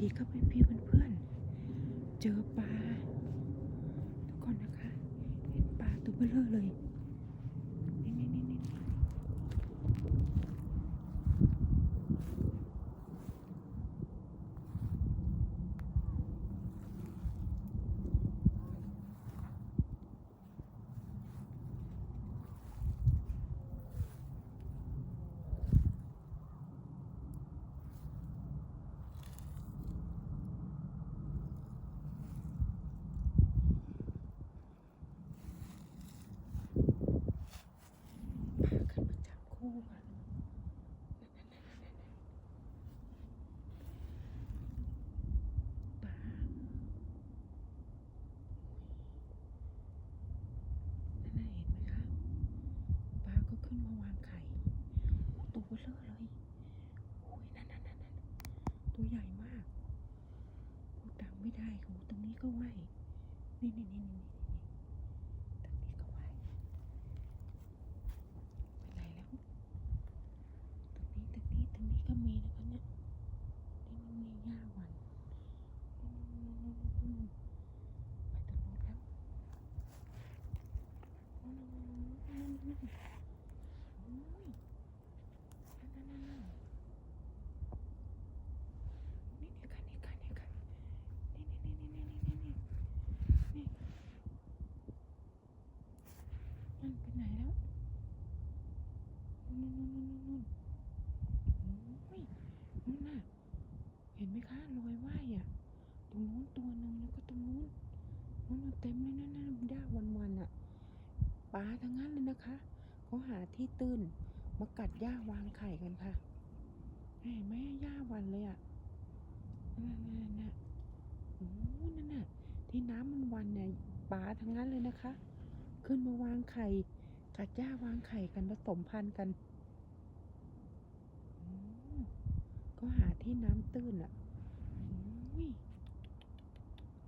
ดีครับพี่พี่เพื่อนๆเจอปลาทุกคนนะคะ เห็นปลาตัวเบลอเลย นี่นี่นี่นี่ปลาขึ้นมาจับคู่กันปลานั่นน่ะเห็นไหมคะ ปลาก็ขึ้นมาวางไข่โอ้ตัวเบลอเลยโอ้ยนั่นนั่นนั่นนั่นตัวใหญ่มากพูดดังไม่ได้ โหตรงนี้ก็ไหวนี่นี่นี่นี่นี่นี่ตรงนี้ก็ไหวไปไหนแล้ว ตรงนี้ตรงนี้ตรงนี้ก็มีนะคะเนี่ยนี่มันมีหญ้าหวันนู่นนู่นนู่นนู่นนู่นไปตรงนู้นแล้วนู่นนู่นนู่นนู่นนู่นนู่นโอ้ยนั่นนั่นนั่นนั่นนั่นนี่นี่ค่ะนี่ค่ะนี่ค่ะนี่นี่นี่นี่นี่นี่นี่มันไปไหนแล้วนู่นนู่นนู่นนู่นนู่น โอ้ยนู่นน่ะ เห็นไหมคะรอยว่ายอะ ตรงนู้นตัวหนึ่งแล้วก็ตรงนู้นนู้นนะ เต็มเลยนั่นน่ะหญ้าวันๆอะปลาทั้งนั้นเลยนะคะเขาหาที่ตื้นมากัดหญ้าวางไข่กันค่ะเห็นไหมหญ้าวันเลยอะนั่นน่ะนั่นน่ะโอ้นั่นน่ะที่น้ำมันวันเนี่ยปลาทั้งนั้นเลยนะคะ ขึ้นมาวางไข่กัดหญ้าวางไข่กันผสมพันธุ์กันก็หาที่น้ำตื้นอะ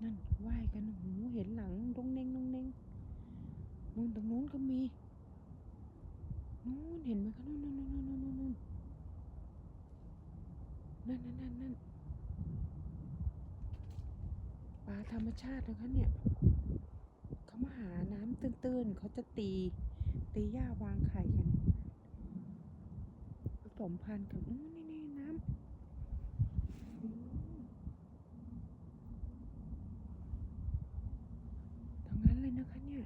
นั่นว่ายกันโอ้โหเห็นหลังดงเน่งดงเน่งนู่นตรงนู้นก็มีนู่นเห็นไหมคะนู่นนู่นนู่นนู่นนู่นนู่นนั่นนั่นนั่นนั่นปลาธรรมชาตินะคะเนี่ยเขามาหาน้ำตื้นๆเขาจะตีตีหญ้าวางไข่กันผสมพันธุ์กับอู้นี่นี่น้ำอู้ทั้งนั้นเลยนะคะเนี่ย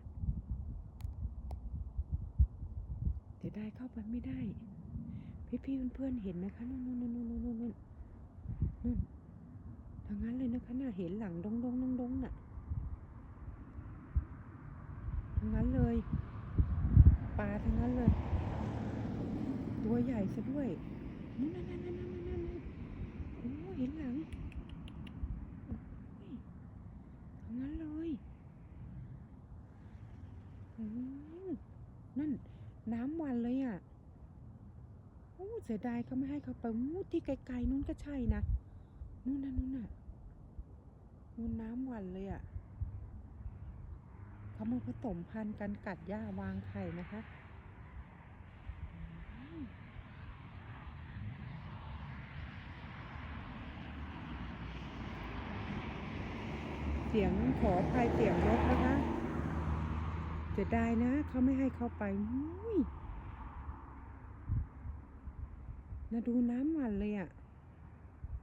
เดี๋ยวได้เข้าไปไม่ได้ พี่พี่ๆเพื่อนๆเห็นไหมคะนู่นนู่นนู่นนู่นนู่นนู่นนู่นทั้งนั้นเลยนะคะน่ะเห็นหลังดงดงดงดงน่ะทั้งนั้นเลยปลาทั้งนั้นเลย ตัวใหญ่ซะด้วยนั่นนั่นนั่นนั่นนั่นโอ้เห็นหลังทั้งนั้นเลยอ้นั่น น้ำวันเลยอะโอ้เสียดายเขาไม่ให้เขาไปมูที่ไกลๆนู้นก็ใช่นะนู่นน่ะนู่นน่ะนู่นน้ำวันเลยอะเขามาผสมพันธุ์กันกัดหญ้าวางไข่นะคะเสียงขออภัยเสียงรถนะคะ เสียดายนะเขาไม่ให้เข้าไปอุ้ยนะดูน้ำหมันเลยอะ่ะ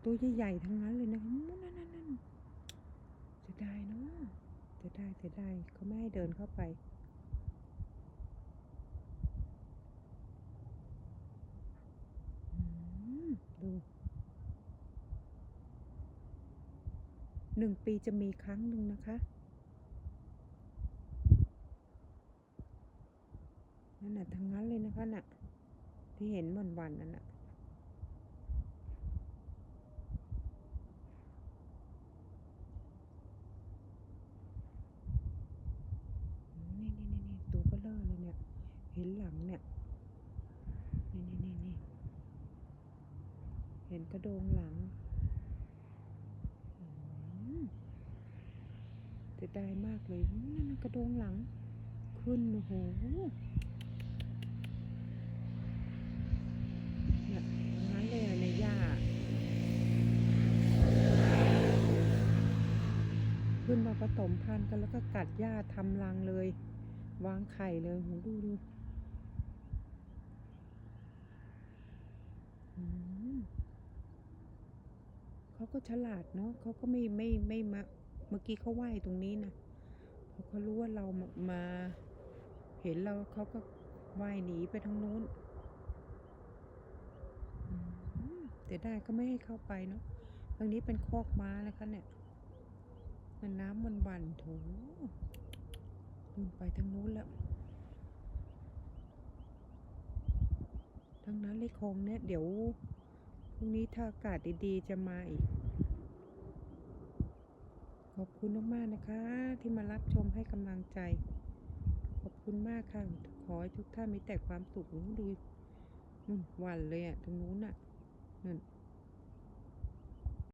ตัวใหญ่ๆทั้งนั้นเลยนะอู้นั่นนั่นนั่นเสียดายเนาะเสียดายเสียดายเขาไม่ให้เดินเข้าไปดูหนึ่งปีจะมีครั้งหนึ่งนะคะ น่ะทั้งนั้นเลยนะคะน่ะ ที่เห็นวันๆนั่นน่ะนี่นี่นี่นี่ตัวเบลอเลยเนี่ย เห็นหลังเนี่ย นี่นี่นี่นี่เห็นกระโดงหลังเสียดายมากเลยนั่นกระโดงหลัง ขึ้นโอ้โหเนี่ยอย่างนั้นเลยอะในหญ้า ขึ้นมา ผสมพันธุ์กันแล้วก็กัดหญ้าทำรังเลย วางไข่เลยโหดูดูเขาก็ฉลาดเนาะเขาก็ไม่ไม่ไม่มาเมื่อกี้เขาว่ายตรงนี้นะเพราะเขารู้ว่าเรามามา เห็นเราเขาก็ว่ายหนีไปทางนู้นแต่ได้ก็ไม่ให้เข้าไปเนาะตรงนี้เป็นคอกม้านะคะเนี่ย มันน้ำมันบันโถนู่นไปทางนู้นแล้วทั้งนั้นเลยคงเนี่ย เดี๋ยวพรุ่งนี้ถ้าอากาศดีๆ จะมาอีก ขอบคุณมากๆนะคะ ที่มารับชมให้กำลังใจ ขอบคุณมากค่ะ ขอให้ทุกท่านมีแต่ความสุขดูนู่นหวันเลยอะตรงนู้นอะนั่น